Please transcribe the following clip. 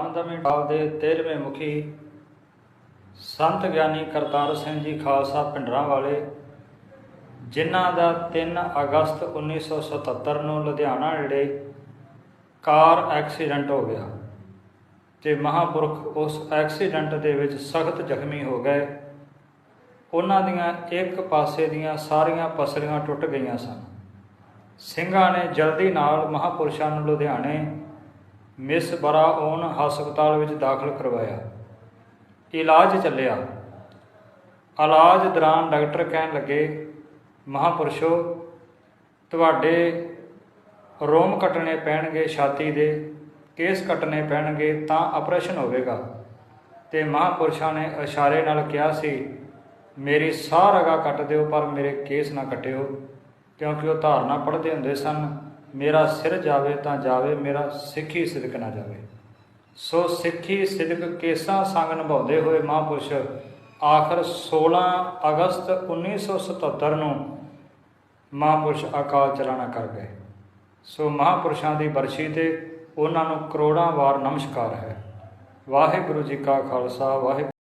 ਦਮਦਮੀ ਟਾਲ ਦੇ 13ਵੇਂ ਮੁਖੀ ਸੰਤ ਗਿਆਨੀ ਕਰਤਾਰ ਸਿੰਘ ਜੀ ਖਾਲਸਾ ਪਿੰਡਰਾਂ ਵਾਲੇ, ਜਿਨ੍ਹਾਂ ਦਾ 3 ਅਗਸਤ 1977 ਨੂੰ ਲੁਧਿਆਣਾ ਨੇੜੇ ਕਾਰ ਐਕਸੀਡੈਂਟ ਹੋ ਗਿਆ ਤੇ ਮਹਾਪੁਰਖ ਉਸ ਐਕਸੀਡੈਂਟ ਦੇ ਵਿੱਚ ਸਖਤ ਜ਼ਖਮੀ ਹੋ ਗਏ। ਉਹਨਾਂ ਦੀਆਂ ਇੱਕ ਪਾਸੇ ਦੀਆਂ ਸਾਰੀਆਂ ਪਸਲੀਆਂ ਟੁੱਟ ਗਈਆਂ ਸਨ। ਸਿੰਘਾਂ ਨੇ ਜਲਦੀ ਨਾਲ ਮਹਾਪੁਰਸ਼ਾਂ ਨੂੰ ਲੁਧਿਆਣੇ ਮਿਸ ਬਰਾਉਨ ਹਸਪਤਾਲ ਵਿੱਚ ਦਾਖਲ ਕਰਵਾਇਆ। ਇਲਾਜ ਚੱਲਿਆ। ਇਲਾਜ ਦੌਰਾਨ ਡਾਕਟਰ ਕਹਿਣ ਲੱਗੇ, ਮਹਾਪੁਰਸ਼ੋ, ਤੁਹਾਡੇ ਰੋਮ ਕੱਟਣੇ ਪੈਣਗੇ, ਛਾਤੀ ਦੇ। ਕੇਸ ਕੱਟਣੇ ਪੈਣਗੇ ਤਾਂ ਆਪਰੇਸ਼ਨ ਹੋਵੇਗਾ। ਤੇ ਮਹਾਪੁਰਸ਼ਾਂ ਨੇ ਇਸ਼ਾਰੇ ਨਾਲ ਕਿਹਾ ਸੀ, ਮੇਰੀ ਸਾਹ ਰਗਾ ਕੱਟ ਦਿਓ, ਪਰ ਮੇਰੇ ਕੇਸ ਨਾ ਕੱਟਿਓ, ਕਿਉਂਕਿ ਉਹ ਧਾਰਨਾ ਪੜ੍ਹਦੇ ਹੁੰਦੇ ਸਨ। ਮੇਰਾ ਸਿਰ ਜਾਵੇ ਤਾਂ ਜਾਵੇ, ਮੇਰਾ ਸਿੱਖੀ ਸਿਦਕ ਨਾ ਜਾਵੇ। ਸੋ ਸਿੱਖੀ ਸਿਦਕ ਕੇਸਾਂ ਸੰਗ ਨਿਭਾਉਂਦੇ ਹੋਏ ਮਹਾਪੁਰਸ਼ ਆਖਰ 16 ਅਗਸਤ 1977 ਨੂੰ ਮਹਾਪੁਰਸ਼ ਅਕਾਲ ਚਲਾਣਾ ਕਰ ਗਏ। ਸੋ ਮਹਾਪੁਰਸ਼ਾਂ ਦੀ ਬਰਸ਼ੀ ਤੇ ਉਹਨਾਂ ਨੂੰ ਕਰੋੜਾਂ ਵਾਰ ਨਮਸਕਾਰ ਹੈ। ਵਾਹਿਗੁਰੂ ਜੀ ਕਾ ਖਾਲਸਾ, ਵਾਹਿਗੁਰੂ